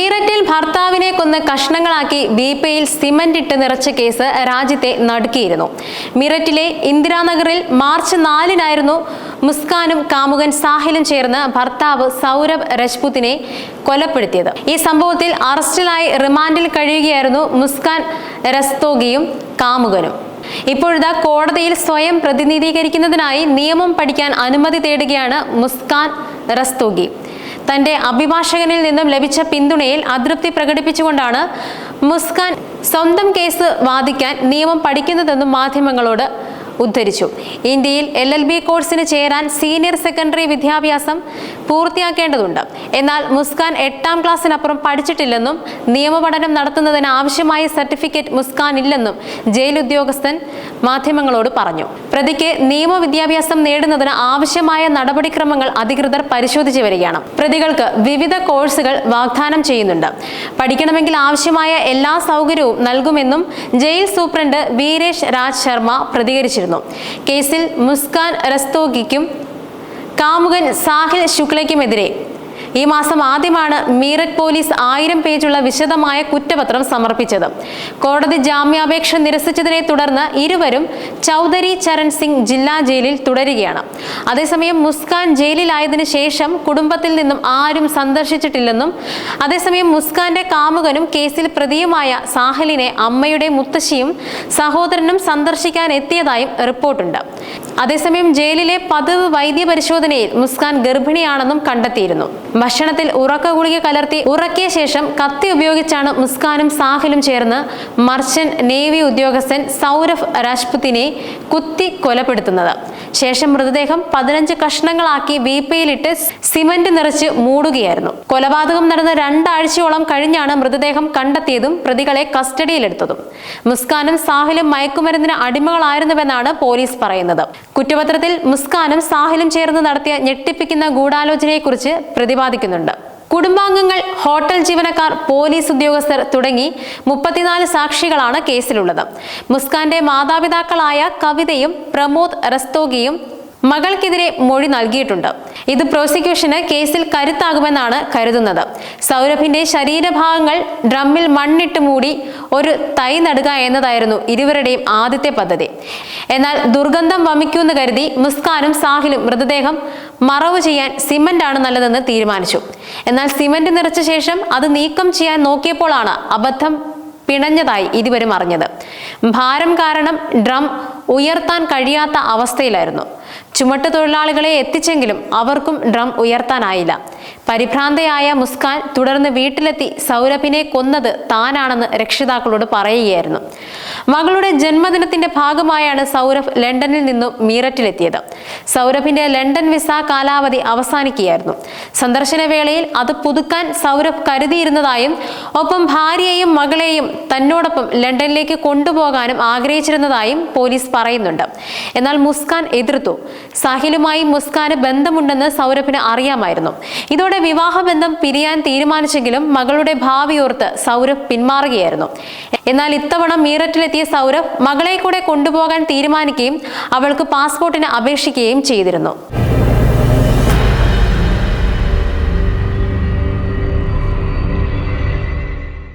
മീററ്റിൽ ഭർത്താവിനെ കൊന്ന് കഷ്ണങ്ങളാക്കി ബീപ്പയിൽ സിമന്റ് ഇട്ട് നിറച്ച കേസ് രാജ്യത്തെ നടുക്കിയിരുന്നു. മീററ്റിലെ ഇന്ദിരാനഗറിൽ മാർച്ച് നാലിനായിരുന്നു മുസ്കാനും കാമുകൻ സാഹിലും ചേർന്ന് ഭർത്താവ് സൗരഭ് രജ്പുത്തിനെ കൊലപ്പെടുത്തിയത്. ഈ സംഭവത്തിൽ അറസ്റ്റിലായി റിമാൻഡിൽ കഴിയുകയായിരുന്നു മുസ്കാൻ രസ്തോഗിയും കാമുകനും. ഇപ്പോഴത്തെ കോടതിയിൽ സ്വയം പ്രതിനിധീകരിക്കുന്നതിനായി നിയമം പഠിക്കാൻ അനുമതി തേടുകയാണ് മുസ്കാൻ റസ്തോഗി തന്റെ അഭിഭാഷകനിൽ നിന്നും ലഭിച്ച പിന്തുണയിൽ അതൃപ്തി പ്രകടിപ്പിച്ചുകൊണ്ടാണ് മുസ്കാൻ സ്വന്തം കേസ് വാദിക്കാൻ നിയമം പഠിക്കുന്നതെന്നും മാധ്യമങ്ങളോട് ഉദ്ധരിച്ചു. ഇന്ത്യയിൽ എൽ എൽ ബി കോഴ്സിന് ചേരാൻ സീനിയർ സെക്കൻഡറി വിദ്യാഭ്യാസം പൂർത്തിയാക്കേണ്ടതുണ്ട്. എന്നാൽ മുസ്കാൻ എട്ടാം ക്ലാസ്സിനപ്പുറം പഠിച്ചിട്ടില്ലെന്നും നിയമപഠനം നടത്തുന്നതിന് ആവശ്യമായ സർട്ടിഫിക്കറ്റ് മുസ്കാൻ ഇല്ലെന്നും ജയിൽ ഉദ്യോഗസ്ഥൻ മാധ്യമങ്ങളോട് പറഞ്ഞു. പ്രതിക്ക് നിയമ വിദ്യാഭ്യാസം നേടുന്നതിന് ആവശ്യമായ നടപടിക്രമങ്ങൾ അധികൃതർ പരിശോധിച്ചു വരികയാണ്. പ്രതികൾക്ക് വിവിധ കോഴ്സുകൾ വാഗ്ദാനം ചെയ്യുന്നുണ്ട്. പഠിക്കണമെങ്കിൽ ആവശ്യമായ എല്ലാ സൗകര്യവും നൽകുമെന്നും ജയിൽ സൂപ്രണ്ട് വീരേഷ് രാജ് ശർമ്മ പ്രതികരിച്ചിരുന്നു. കേസിൽ മുസ്കാൻ റസ്തോഗിക്കും കാമുകൻ സാഹിൽ ശുക്ലയ്ക്കുമെതിരെ ഈ മാസം ആദ്യമാണ് മീററ്റ് പോലീസ് ആയിരം പേജുള്ള വിശദമായ കുറ്റപത്രം സമർപ്പിച്ചത്. കോടതി ജാമ്യാപേക്ഷ നിരസിച്ചതിനെ തുടർന്ന് ഇരുവരും ചൗധരി ചരൺ സിംഗ് ജില്ലാ ജയിലിൽ തുടരുകയാണ്. അതേസമയം മുസ്കാൻ ജയിലിലായതിനു ശേഷം കുടുംബത്തിൽ നിന്നും ആരും സന്ദർശിച്ചിട്ടില്ലെന്നും അതേസമയം മുസ്കാന്റെ കാമുകനും കേസിൽ പ്രതിയുമായ സാഹലിനെ അമ്മയുടെ മുത്തശ്ശിയും സഹോദരനും സന്ദർശിക്കാൻ എത്തിയതായും റിപ്പോർട്ടുണ്ട്. അതേസമയം ജയിലിലെ പതിവ് വൈദ്യ പരിശോധനയിൽ മുസ്കാൻ ഗർഭിണിയാണെന്നും കണ്ടെത്തിയിരുന്നു. ഭക്ഷണത്തിൽ ഉറക്ക ഗുളിക കലർത്തി ഉറക്കിയ ശേഷം കത്തി ഉപയോഗിച്ചാണ് മുസ്കാനും സാഹിലും ചേർന്ന് മർച്ചന്റ് നേവി ഉദ്യോഗസ്ഥൻ സൗരഭ് രാജ്പുത്തിനെ കുത്തി കൊലപ്പെടുത്തുന്നത്. ശേഷം മൃതദേഹം പതിനഞ്ച് കഷ്ണങ്ങളാക്കി വീപ്പയിലിട്ട് സിമന്റ് നിറച്ച് മൂടുകയായിരുന്നു. കൊലപാതകം നടന്ന രണ്ടാഴ്ചയോളം കഴിഞ്ഞാണ് മൃതദേഹം കണ്ടെത്തിയതും പ്രതികളെ കസ്റ്റഡിയിലെടുത്തതും. മുസ്കാനും സാഹിലും മയക്കുമരുന്നിന് അടിമകളായിരുന്നുവെന്നാണ് പോലീസ് പറയുന്നത്. കുറ്റപത്രത്തിൽ മുസ്കാനും സാഹിലും ചേർന്ന് നടത്തിയ ഞെട്ടിപ്പിക്കുന്ന ഗൂഢാലോചനയെക്കുറിച്ച് പ്രതിപാദിക്കുന്നുണ്ട് കുടുംബാംഗങ്ങൾ ഹോട്ടൽ ജീവനക്കാർ പോലീസ് ഉദ്യോഗസ്ഥർ തുടങ്ങി മുപ്പത്തിനാല് സാക്ഷികളാണ് കേസിലുള്ളത്. മുസ്കാന്റെ മാതാപിതാക്കളായ കവിതയും പ്രമോദ് റസ്തോഗിയും മകൾക്കെതിരെ മൊഴി നൽകിയിട്ടുണ്ട്. ഇത് പ്രോസിക്യൂഷന് കേസിൽ കരുത്താകുമെന്നാണ് കരുതുന്നത്. സൗരഭിന്റെ ശരീരഭാഗങ്ങൾ ഡ്രമ്മിൽ മണ്ണിട്ട് മൂടി ഒരു തൈ നടുക എന്നതായിരുന്നു ഇരുവരുടെയും ആദ്യത്തെ പദ്ധതി. എന്നാൽ ദുർഗന്ധം വമിക്കുമെന്ന് കരുതി മുസ്കാനും സാഹിലും മൃതദേഹം മറവ് ചെയ്യാൻ സിമന്റ് ആണ് നല്ലതെന്ന് തീരുമാനിച്ചു. എന്നാൽ സിമന്റ് നിറച്ച ശേഷം അത് നീക്കം ചെയ്യാൻ നോക്കിയപ്പോഴാണ് അബദ്ധം പിണഞ്ഞതായി ഇരുവരും അറിഞ്ഞത്. ഭാരം കാരണം ഡ്രം ഉയർത്താൻ കഴിയാത്ത അവസ്ഥയിലായിരുന്നു. ചുമട്ട് തൊഴിലാളികളെ എത്തിച്ചെങ്കിലും അവർക്കും ഡ്രം ഉയർത്താനായില്ല. പരിഭ്രാന്തയായ മുസ്കാൻ തുടർന്ന് വീട്ടിലെത്തി സൗരഭിനെ കൊന്നത് താനാണെന്ന് രക്ഷിതാക്കളോട് പറയുകയായിരുന്നു. മകളുടെ ജന്മദിനത്തിന്റെ ഭാഗമായാണ് സൗരഭ് ലണ്ടനിൽ നിന്നും മീററ്റിലെത്തിയത്. സൗരഭിന്റെ ലണ്ടൻ വിസ കാലാവധി അവസാനിക്കുകയായിരുന്നു. സന്ദർശന വേളയിൽ അത് പുതുക്കാൻ സൗരഭ് കരുതിയിരുന്നതായും ഒപ്പം ഭാര്യയെയും മകളെയും തന്നോടൊപ്പം ലണ്ടനിലേക്ക് കൊണ്ടുപോകാനും ആഗ്രഹിച്ചിരുന്നതായും പോലീസ് പറയുന്നുണ്ട്. എന്നാൽ മുസ്കാൻ എതിർത്തു. സാഹിലുമായി മുസ്കാന് ബന്ധമുണ്ടെന്ന് സൗരഭിന് അറിയാമായിരുന്നു. ഇതോടെ വിവാഹബന്ധം പിരിയാൻ തീരുമാനിച്ചെങ്കിലും മകളുടെ ഭാവിയോർത്ത് സൗരഭ് പിന്മാറുകയായിരുന്നു. എന്നാൽ ഇത്തവണ മീററ്റിലെത്തിയ സൗരഭ് മകളെ കൂടെ കൊണ്ടുപോകാൻ തീരുമാനിക്കുകയും അവൾക്ക് പാസ്പോർട്ടിന് അപേക്ഷിക്കുകയും ചെയ്തിരുന്നു.